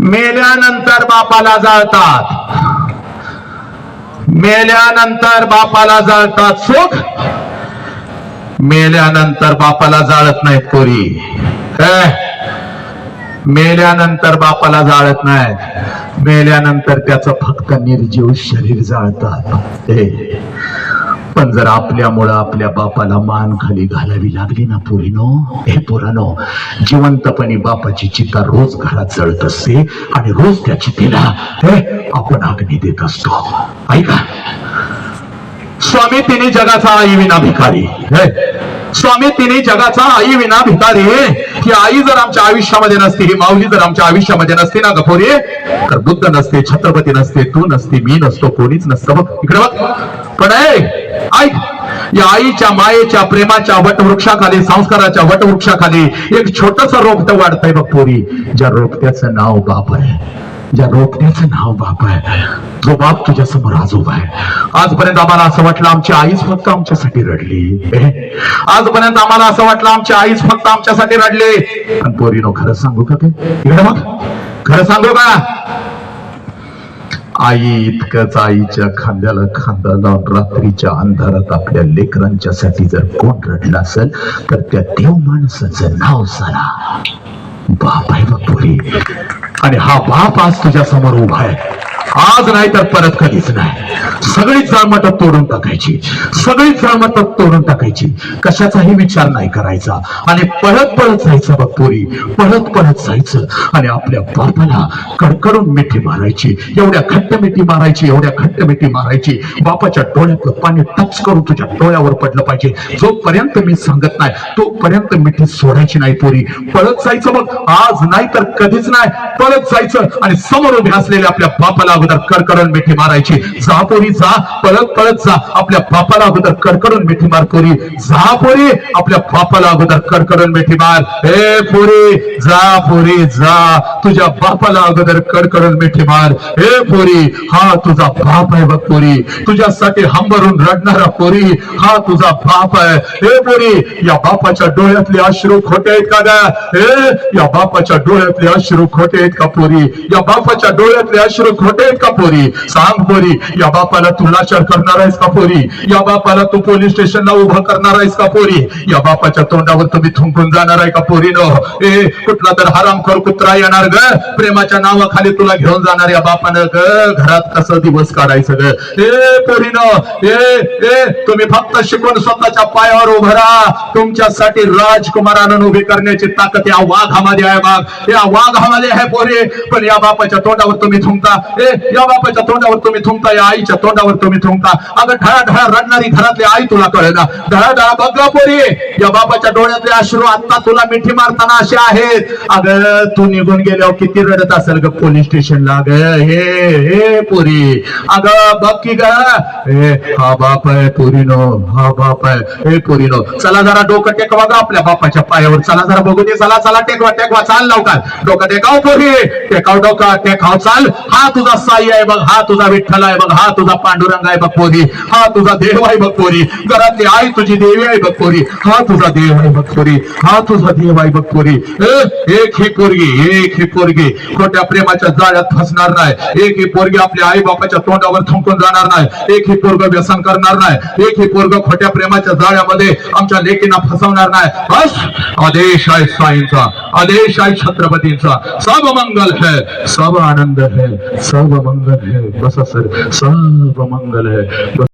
मेल्यानंतर बापाला जाळतात. मेल्यानंतर बापाला जाळतात सुख. मेल्यानंतर बापाला जाळत नाहीत पोरी काय मेल्यानंतर बापाला जाळत नाहीत. मेल्यानंतर त्याचं फक्त निर्जीव शरीर जाळतात. पण जर आपल्यामुळं आपल्या बापाला मान खाली घालावी लागली ना पोरीनो हे पोरानो जिवंतपणी बापाची चिता रोज घरात जळत असते आणि रोज त्या चितेला आपण अग्नी देत असतो. ऐका. स्वामी तिने जगाचा आई विना भिकारी. स्वामी तिने जगाचा आई विना भिकारी. ही आई जर आमच्या आयुष्यामध्ये नसते ही माऊली जर आमच्या आयुष्यामध्ये नसते ना गफोरे तर बुद्ध नसते छत्रपती नसते तू नसते मी नसतो कोणीच नसतं. बघ इकडे बघ. पण ऐ, ऐक या आईच्या मायेच्या प्रेमाच्या वटवृक्षाखाली संस्काराच्या वटवृक्षाखाली एक छोटस रोपट वाढतंय बघ पोरी. ज्या रोपट्याचं नाव बाप आहे ज्या रोपट्याचं नाव बाप आहे जो बाप तुझ्या समोर आज उभा आहे. आजपर्यंत आम्हाला असं वाटलं आमची आईच फक्त आमच्यासाठी रडली. आजपर्यंत आम्हाला असं वाटलं आमची आईच फक्त आमच्यासाठी रडली. पण पोरीनो खरं सांगू का ते? इकडे मग खरं सांगू का? आई इतकंच आईच्या खांद्याला खांदा लावून रात्रीच्या अंधारात आपल्या लेकरांच्या साठी जर कोण रडलं असेल तर त्या देव माणसाचं नाव सारा बाप आहे बघ पोरी आणि हा बाप आज तुझ्या समोर उभा आहे. आज नाही तर परत कधीच नाही. सगळी जाळमट तोडून टाकायची. सगळी जाळमट तोडून टाकायची. कशाचाही विचार नाही करायचा. आणि पळत पळत जायचं बघ पोरी. पळत पळत जायचं. आणि आपल्या बापाला कडकडून मिठी मारायची. एवढ्या खट्ट मिठी मारायची एवढ्या खट्ट मिठी मारायची. बापाच्या डोळ्यातलं पाणी टच करून तुझ्या डोळ्यावर पडलं पाहिजे. जोपर्यंत मी सांगत नाही तोपर्यंत मिठी सोडायची नाही पोरी. पळत जायचं बघ. आज नाही तर कधीच नाही. पळत जायचं आणि समोर उभे असलेल्या आपल्या बापाला अगोदर कडकडून मिठी मारायची. जा पोरी जा. पळत पळत जा. आपल्या बापाला अगोदर कडकडून मिठी मार पोरी. जा पोरी. आपल्या बापाला अगोदर कडकडून मिठी मार. हे पोरी जा पोरी जा. तुझ्या बापाला अगोदर कडकडून मिठी मार. हे पोरी हा तुझा बाप आहे बघ पोरी. तुझ्यासाठी हंबरून रडणारा पोरी. हा तुझा बाप आहे. हे पोरी या बापाच्या डोळ्यातले अश्रू खोटे आहेत का गा? हे या बापाच्या डोळ्यातले अश्रू खोटे आहेत का पोरी? या बापाच्या डोळ्यातले अश्रू खोटे आहेत का पोरी? सांग पोरी या बापाला तू लाचार करणार आहेस का पोरी? या बापाला तू पोलीस स्टेशनला उभं करणार आहेस का पोरी? या बापाच्या तोंडावर तुम्ही थुंकून जाणार आहे का पोरीनं ए कुठला तर हरामखोर कुत्रा येणार ग. प्रेमाच्या नावाखाली तुला घेऊन जाणार या बापानं ग. घरात कसं दिवस काढायचं ग? ए पोरीनं ए ए तुम्ही फक्त शिकून स्वतःच्या पायावर उभं राहा. तुमच्यासाठी राजकुमारानं उभी करण्याची ताकद या वाघामध्ये आहे बाग या वाघामध्ये आहे पोरी. पण या बापाच्या तोंडावर तुम्ही थुंकता. ए या बापाच्या तोंडावर तुम्ही थुंकता या आईच्या तोंडावर तुम्ही थुंकता. अगं ढळा ढळा रडणारी घरातली आई तुला कळेना ढळा ढळा बघ पोरी या बापाच्या डोळ्यातले अश्रू आता तुला मिठी मारताना असे आहेत. अगं तू निघून गेल्यावर किती रडत असेल ग पोलीस स्टेशनला? ग हे हे पोरी. अगं बघ की ग. हे हा बाप आहे पोरीनो हा बाप आहे. हे पोरीनो. चला जरा डोकं टेकवा ग आपल्या बापाच्या पायावर. चला जरा बघू दे चला चला टेकवा टेकवा. चाल लावकाल डोकं टेकाव पोरी. टेकाव डोकं टेकाव. चाल. हा तुझा साई आहे बघ हा तुझा विठ्ठल आहे बघ हा तुझा पांडुरंग आहे बघ पोरी हा तुझा देव आहे बघ पोरी घरातली आई तुझी देवी आहे बघ पोरी हा तुझा देव आहे बघ पोरी हा तुझा देव आहे बघ पोरी. एक ही पोरगी एक ही पोरगी खोट्या प्रेमाच्या जाळ्यात फसणार नाही एक ही पोरगी आपल्या आई बापाच्या तोंडावर थुंकून जाणार नाही एक ही पोरग व्यसन करणार नाही एक ही पोरग खोट्या प्रेमाच्या जाळ्यामध्ये आमच्या लेकींना फसवणार नाही. बस आदेश आहे साईंचा आदेश आहे छत्रपतींचा. सब मंगल है सब आनंद है सब मंगल है बस सर सब मंगल है बस